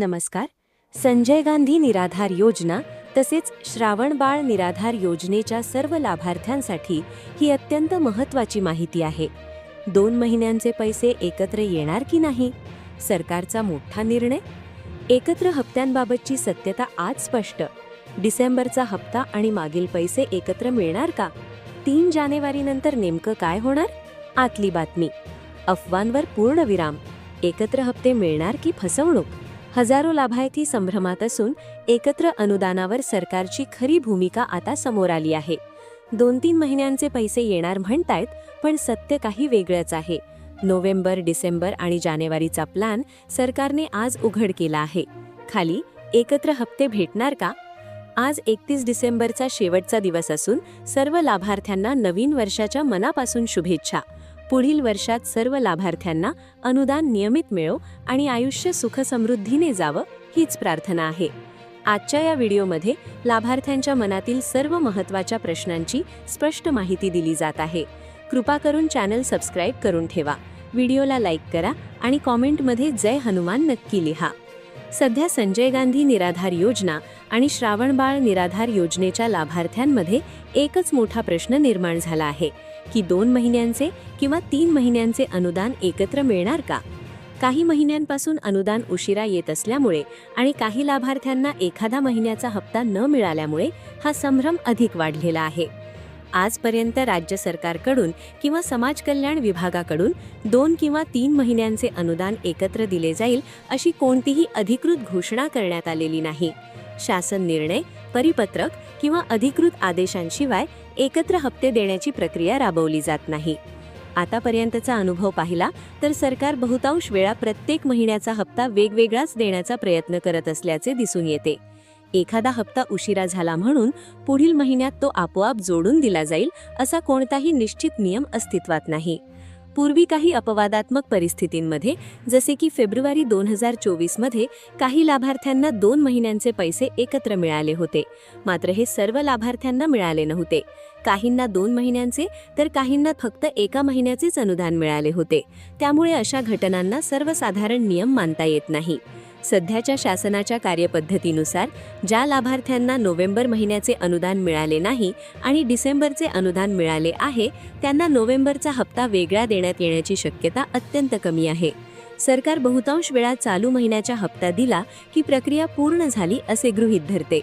नमस्कार. संजय गांधी निराधार योजना तसेच श्रावणबाळ निराधार योजनेच्या सर्व लाभार्थ्यांसाठी ही अत्यंत महत्त्वाची माहिती आहे. दोन महिन्यांचे पैसे एकत्र येणार की नाही? सरकारचा मोठा निर्णय? एकत्र हप्त्यांबाबतची सत्यता आज स्पष्ट. डिसेंबरचा हप्ता आणि मागील पैसे एकत्र मिळणार का? तीन जानेवारीनंतर नेमकं काय होणार? आतली बातमी. अफवांवर पूर्ण विराम एकत्र हप्ते मिळणार की फसवणूक? हजारो लाभार्थी संभ्रमात असून एकत्र अनुदानावर सरकारची खरी भूमिका आता समोर आली आहे. दोन तीन महिन्यांचे पैसे येणार म्हणतायत पण सत्य काही वेगळंच आहे. नोव्हेंबर डिसेंबर आणि जानेवारीचा प्लॅन सरकारने आज उघड केला आहे. खाली एकत्र हप्ते भेटणार का? आज एकतीस डिसेंबरचा शेवटचा दिवस असून सर्व लाभार्थ्यांना नवीन वर्षाच्या मनापासून शुभेच्छा. पुढील वर्षात सर्व लाभार्थ्यांना अनुदान नियमित मिळो आणि आयुष्य सुखसमृद्धीने जावं हीच प्रार्थना आहे. आजच्या या व्हिडिओमध्ये लाभार्थ्यांच्या मनातील सर्व महत्त्वाच्या प्रश्नांची स्पष्ट माहिती दिली जात आहे. कृपा करून चॅनल सबस्क्राईब करून ठेवा. व्हिडिओला लाईक करा आणि कॉमेंटमध्ये जय हनुमान नक्की लिहा. सध्या संजय गांधी निराधार योजना आणि श्रावणबाळ निराधार योजनेच्या लाभार्थ्यांमध्ये एकच मोठा प्रश्न निर्माण झाला आहे. की दोन महिन्यांचे किंवा तीन महिन्यांचे अनुदान एकत्र मिळणार का? काही महिन्यांपासून अनुदान उशिरा येत असल्यामुळे आणि काही लाभार्थ्यांना एखादा महिन्याचा हप्ता न मिळाल्यामुळे हा संभ्रम अधिक वाढलेला आहे. आजपर्यंत राज्य सरकारकडून किंवा समाज कल्याण विभागाकडून दोन किंवा तीन महिन्यांचे अनुदान एकत्र दिले जाईल अशी कोणतीही अधिकृत घोषणा करण्यात आलेली नाही. शासन निर्णय परिपत्रक किंवा अधिकृत आदेशांशिवाय एकत्र हप्ते देण्याची प्रक्रिया राबवली जात नाही. आतापर्यंतचा अनुभव पाहिला तर सरकार बहुतांश वेळा प्रत्येक महिन्याचा हप्ता वेगवेगळाच देण्याचा प्रयत्न करत असल्याचे दिसून येते. एखादा हप्ता उशिरा झाला म्हणून पुढील महिन्यात तो आपोआप जोडून दिला जाईल असा कोणताही निश्चित नियम अस्तित्वात नाही. पूर्वी काही अपवादात्मक परिस्थितींमध्ये जसे की फेब्रुवारी दोन हजार चोवीसमध्ये काही लाभार्थ्यांना दोन महिन्यांचे पैसे एकत्र मिळाले होते. मात्र हे सर्व लाभार्थ्यांना मिळाले नव्हते. काहींना दोन महिन्यांचे तर काहींना फक्त एका महिन्याचेच अनुदान मिळाले होते. त्यामुळे अशा घटनांना सर्वसाधारण नियम मानता येत नाही. सध्याच्या शासनाच्या कार्यपद्धतीनुसार ज्या लाभार्थ्यांना नोव्हेंबर महिन्याचे अनुदान मिळाले नाही आणि डिसेंबरचे अनुदान मिळाले आहे त्यांना नोव्हेंबरचा हप्ता वेगळा देण्यात येण्याची शक्यता अत्यंत कमी आहे. सरकार बहुतांश वेळा चालू महिन्याच्या हप्ता दिला की प्रक्रिया पूर्ण झाली असे गृहीत धरते.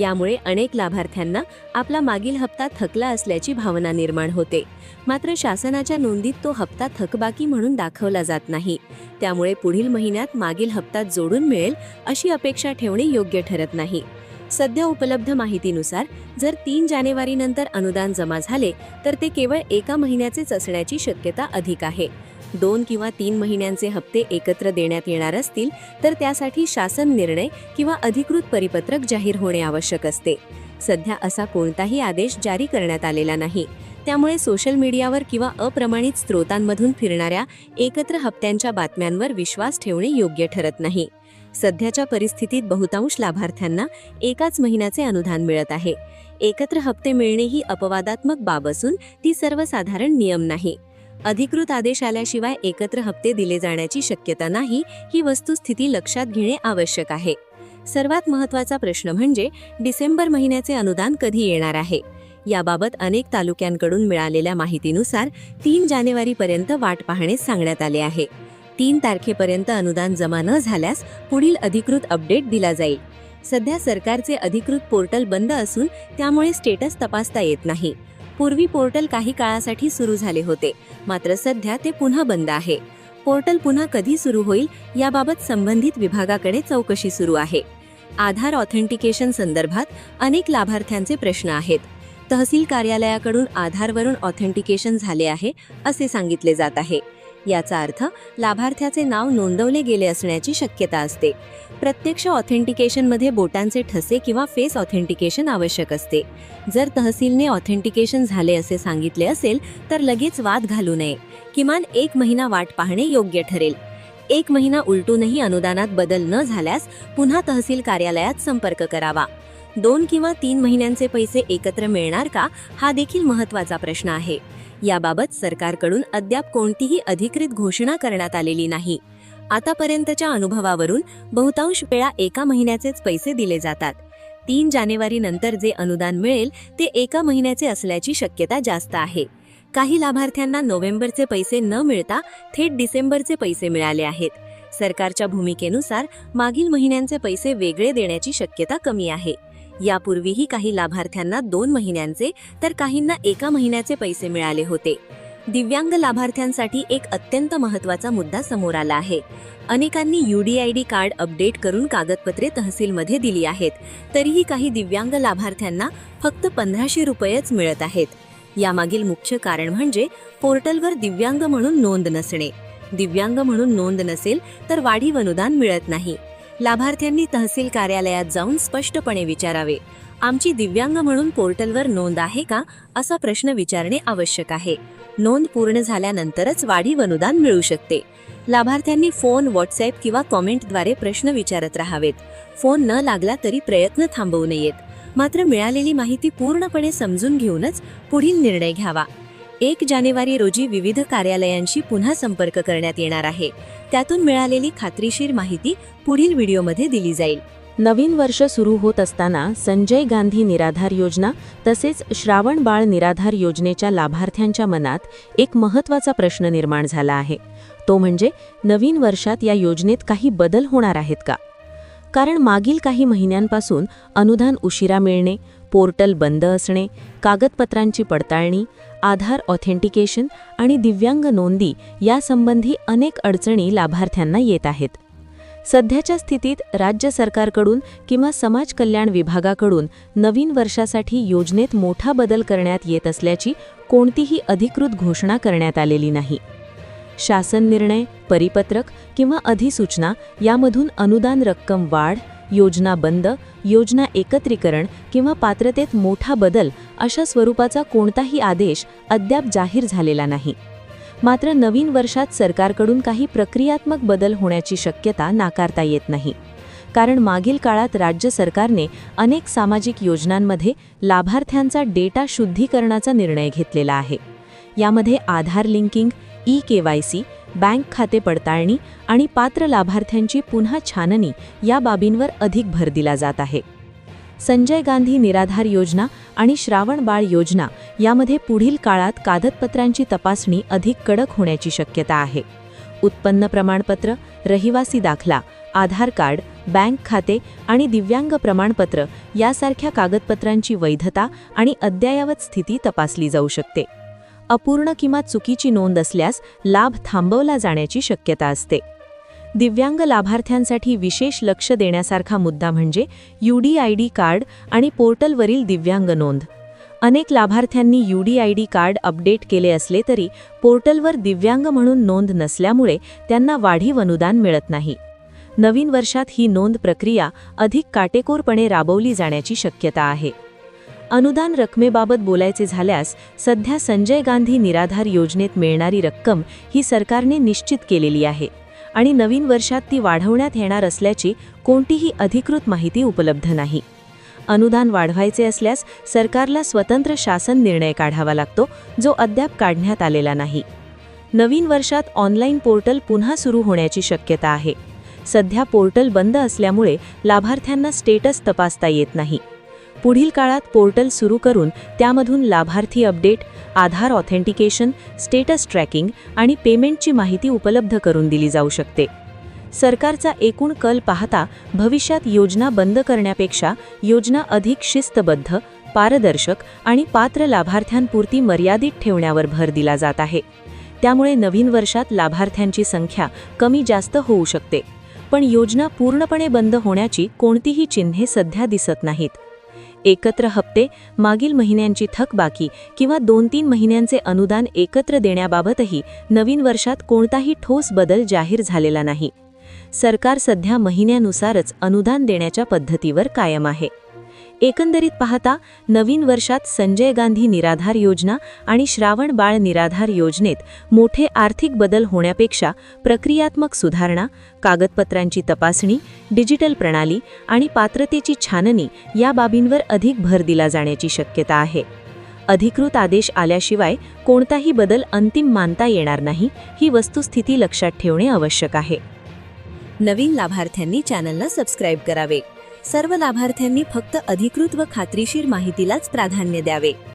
यामुळे अनेक लाभार्थ्यांना आपला मागील हप्ता थकला असल्याची भावना निर्माण होते. मात्र शासनाच्या नोंदीत तो हप्ता थकबाकी म्हणून दाखवला जात नाही. त्यामुळे पुढील महिन्यात मागील हप्ता जोडून मिळेल अशी अपेक्षा ठेवणे योग्य ठरत नाही. सध्या उपलब्ध माहितीनुसार जर तीन जानेवारीनंतर अनुदान जमा झाले तर ते केवळ एका महिन्याचेच असण्याची शक्यता अधिक आहे. दोन किंवा तीन महिन्यांचे हप्ते एकत्र देण्यात येणार असतील तर त्यासाठी शासन निर्णय किंवा अधिकृत परिपत्रक जाहीर होणे आवश्यक असते. सध्या असा कोणताही आदेश जारी करण्यात आलेला नाही. त्यामुळे सोशल मीडियावर किंवा अप्रमाणित स्रोतांमधून फिरणाऱ्या एकत्र हप्त्यांच्या बातम्यांवर विश्वास ठेवणे योग्य ठरत नाही. सध्याच्या परिस्थितीत बहुतांश लाभार्थ्यांना एकाच महिन्याचे अनुदान मिळत आहे. एकत्र हप्ते मिळणे ही अपवादात्मक बाब असून ती सर्वसाधारण नियम नाही. अधिकृत आदेश आल्याशिवाय एकत्र हप्ते दिले जाण्याची शक्यता नाही ही वस्तुस्थिती लक्षात घेणे आवश्यक आहे. सर्वात महत्त्वाचा प्रश्न म्हणजे डिसेंबर महिन्याचे अनुदान कधी येणार आहे? याबाबत अनेक तालुक्यांकडून मिळालेल्या माहितीनुसार तीन जानेवारीपर्यंत वाट पाहणे सांगण्यात आले आहे. तीन तारखेपर्यंत अनुदान जमा न झाल्यास पुढील अधिकृत अपडेट दिला जाईल. सध्या सरकारचे अधिकृत पोर्टल बंद असून त्यामुळे स्टेटस तपासता येत नाही. पूर्वी पोर्टल काही काळासाठी सुरू झाले होते मात्र सध्या ते पुन्हा बंद आहे. पोर्टल पुन्हा कधी सुरू होईल याबाबत संबंधित विभागाकडे चौकशी सुरू आहे. आधार ऑथेंटिकेशन संदर्भात अनेक लाभार्थ्यांचे प्रश्न आहेत. तहसील कार्यालयाकडून आधारवरून ऑथेंटिकेशन झाले आहे असे सांगितले जात आहे. याचा अर्थ लाभार्थ्याचे नाव नोंदवले गेले असण्याची शक्यता असते. प्रत्यक्ष ऑथेंटिकेशनमध्ये बोटांचे ठसे किंवा फेस ऑथेंटिकेशन आवश्यक असते. जर तहसीलने ऑथेंटिकेशन झाले असे सांगितले असेल तर लगेच वाद घालू नये. किमान एक महिना वाट पाहणे योग्य ठरेल. एक महिना उलटूनही अनुदानात बदल न झाल्यास पुन्हा तहसील कार्यालयात संपर्क करावा. दोन किंवा तीन महिन्यांचे पैसे एकत्र मिळणार का हा देखील महत्त्वाचा प्रश्न आहे. याबाबत सरकारकडून अद्याप कोणतीही अधिकृत घोषणा करण्यात आलेली नाही. आतापर्यंतच्या अनुभवावरून बहुतांश वेळा एका महिन्याचेच पैसे दिले जातात. तीन जानेवारी नंतर जे अनुदान मिळेल ते एका महिन्याचे असल्याची शक्यता जास्त आहे. काही लाभार्थ्यांना नोव्हेंबरचे पैसे न मिळता थेट डिसेंबरचे पैसे मिळाले आहेत. सरकारच्या भूमिकेनुसार मागील महिन्यांचे पैसे वेगळे देण्याची शक्यता कमी आहे. यापूर्वीही काही लाभार्थ्यांना दोन महिन्यांचे तर काहींना एका महिन्याचे पैसे मिळाले होते. दिव्यांग लाभार्थ्यांसाठी एक अत्यंत महत्त्वाचा मुद्दा समोर आला आहे. अनेकांनी यूडीआयडी कार्ड अपडेट करून कागदपत्रे तहसीलमध्ये दिली आहेत तरीही काही दिव्यांग लाभार्थ्यांना फक्त पंधराशे रुपयेच मिळत आहेत. यामागील मुख्य कारण म्हणजे पोर्टलवर दिव्यांग म्हणून नोंद नसणे. दिव्यांग म्हणून नोंद नसेल तर वाढीव अनुदान मिळत नाही. लाभार्थ्यांनी तहसील कार्यालयात जाऊन स्पष्टपणे विचारावे. आमची दिव्यांग म्हणून पोर्टलवर नोंद आहे का? असा प्रश्न विचारणे आवश्यक आहे. नोंद पूर्ण झाल्यानंतरच वाढीव अनुदान मिळू शकते. लाभार्थ्यांनी फोन व्हॉट्सॲप किंवा कॉमेंटद्वारे प्रश्न विचारत राहावेत. फोन न लागला तरी प्रयत्न थांबवू नयेत. मात्र मिळालेली माहिती पूर्णपणे समजून घेऊनच पुढील निर्णय घ्यावा. एक जानेवारी रोजी विविध कार्यालयांशी पुन्हा संपर्क करण्यात येणार आहे. त्यातून मिळालेली खात्रीशीर माहिती पुढील व्हिडिओमध्ये दिली जाईल. नवीन वर्ष सुरू होत असताना संजय गांधी निराधार योजना तसेच श्रावण बाळ निराधार योजनेच्या लाभार्थ्यांच्या मनात एक महत्त्वाचा प्रश्न निर्माण झाला आहे. तो म्हणजे नवीन वर्षात या योजनेत काही बदल होणार आहेत का? कारण मागील काही महिन्यांपासून अनुदान उशिरा मिळणे पोर्टल बंद असणे कागदपत्रांची पडताळणी आधार ऑथेंटिकेशन आणि दिव्यांग नोंदी यासंबंधी अनेक अडचणी लाभार्थ्यांना येत आहेत. सध्याच्या स्थितीत राज्य सरकारकडून किंवा समाज कल्याण विभागाकडून नवीन वर्षासाठी योजनेत मोठा बदल करण्यात येत असल्याची कोणतीही अधिकृत घोषणा करण्यात आलेली नाही. शासन निर्णय परिपत्रक किंवा अधिसूचना यामधून अनुदान रक्कम वाढ योजना बंद योजना एकत्रीकरण किंवा पात्रतेत मोठा बदल अशा स्वरूपाचा कोणताही आदेश अद्याप जाहीर झालेला नाही. मात्र नवीन वर्षात सरकारकडून काही प्रक्रियात्मक बदल होण्याची शक्यता नाकारता येत नाही. कारण मागील काळात राज्य सरकारने अनेक सामाजिक योजनांमध्ये लाभार्थ्यांचा डेटा शुद्धीकरणाचा निर्णय घेतलेला आहे. यामध्ये Aadhaar linking E K Y C bank खाते पडताळणी आणि पात्र लाभार्थ्यांची पुन्हा छाननी या बाबींवर अधिक भर दिला जात आहे. संजय गांधी निराधार योजना आणि श्रावण बाळ योजना यामध्ये पुढील काळात कागदपत्रांची तपासणी अधिक कडक होण्याची शक्यता आहे. उत्पन्न प्रमाणपत्र रहिवासी दाखला आधार कार्ड बँक खाते आणि दिव्यांग प्रमाणपत्र यासारख्या कागदपत्रांची वैधता आणि अद्ययावत स्थिती तपासली जाऊ शकते. अपूर्ण किंवा चुकीची नोंद असल्यास लाभ थांबवला जाण्याची शक्यता असते. दिव्यांग लाभार्थ्यांसाठी विशेष लक्ष देण्यासारखा मुद्दा म्हणजे यूडीआयडी कार्ड आणि पोर्टलवरील दिव्यांग नोंद. अनेक लाभार्थ्यांनी यूडीआयडी कार्ड अपडेट केले असले तरी पोर्टलवर दिव्यांग म्हणून नोंद नसल्यामुळे त्यांना वाढीव अनुदान मिळत नाही. नवीन वर्षात ही नोंद प्रक्रिया अधिक काटेकोरपणे राबवली जाण्याची शक्यता आहे. अनुदान रकमेबाबत बोलायचे झाल्यास सध्या संजय गांधी निराधार योजनेत मिळणारी रक्कम ही सरकारने निश्चित केलेली आहे आणि नवीन वर्षात ती वाढवण्यात येणार असल्याची कोणतीही अधिकृत माहिती उपलब्ध नाही. अनुदान वाढवायचे असल्यास सरकारला स्वतंत्र शासन निर्णय काढावा लागतो जो अद्याप काढण्यात आलेला नाही. नवीन वर्षात ऑनलाईन पोर्टल पुन्हा सुरू होण्याची शक्यता आहे. सध्या पोर्टल बंद असल्यामुळे लाभार्थ्यांना स्टेटस तपासता येत नाही. पुढील काळात पोर्टल सुरू करून त्यामधून लाभार्थी update Aadhaar authentication status tracking आणि पेमेंटची माहिती उपलब्ध करून दिली जाऊ शकते. सरकारचा एकूण कल पाहता भविष्यात योजना बंद करण्यापेक्षा योजना अधिक शिस्तबद्ध पारदर्शक आणि पात्र लाभार्थ्यांपुरती मर्यादित ठेवण्यावर भर दिला जात आहे. त्यामुळे नवीन वर्षात लाभार्थ्यांची संख्या कमी जास्त होऊ शकते. पण योजना पूर्णपणे बंद होण्याची कोणतीही चिन्हे सध्या दिसत नाहीत. एकत्र हप्ते मागील महिन्यांची थकबाकी किंवा दोन तीन महिन्यांचे अनुदान एकत्र देण्याबाबतही नवीन वर्षात कोणताही ठोस बदल जाहीर झालेला नाही. सरकार सध्या महिन्यानुसारच अनुदान देण्याच्या पद्धतीवर कायम आहे. एकंदरीत पाहता नवीन वर्षात संजय गांधी निराधार योजना आणि श्रावण बाळ निराधार योजनेत मोठे आर्थिक बदल होण्यापेक्षा प्रक्रियात्मक सुधारणा कागदपत्रांची तपासणी डिजिटल प्रणाली आणि पात्रतेची छाननी या बाबींवर अधिक भर दिला जाण्याची शक्यता आहे. अधिकृत आदेश आल्याशिवाय कोणताही बदल अंतिम मानता येणार नाही ही वस्तुस्थिती लक्षात ठेवणे आवश्यक आहे. नवीन लाभार्थ्यांनी चॅनलला सबस्क्राईब करावे. सर्व लाभार्थ्यांनी फक्त अधिकृत व खात्रीशीर माहितीलाच प्राधान्य द्यावे.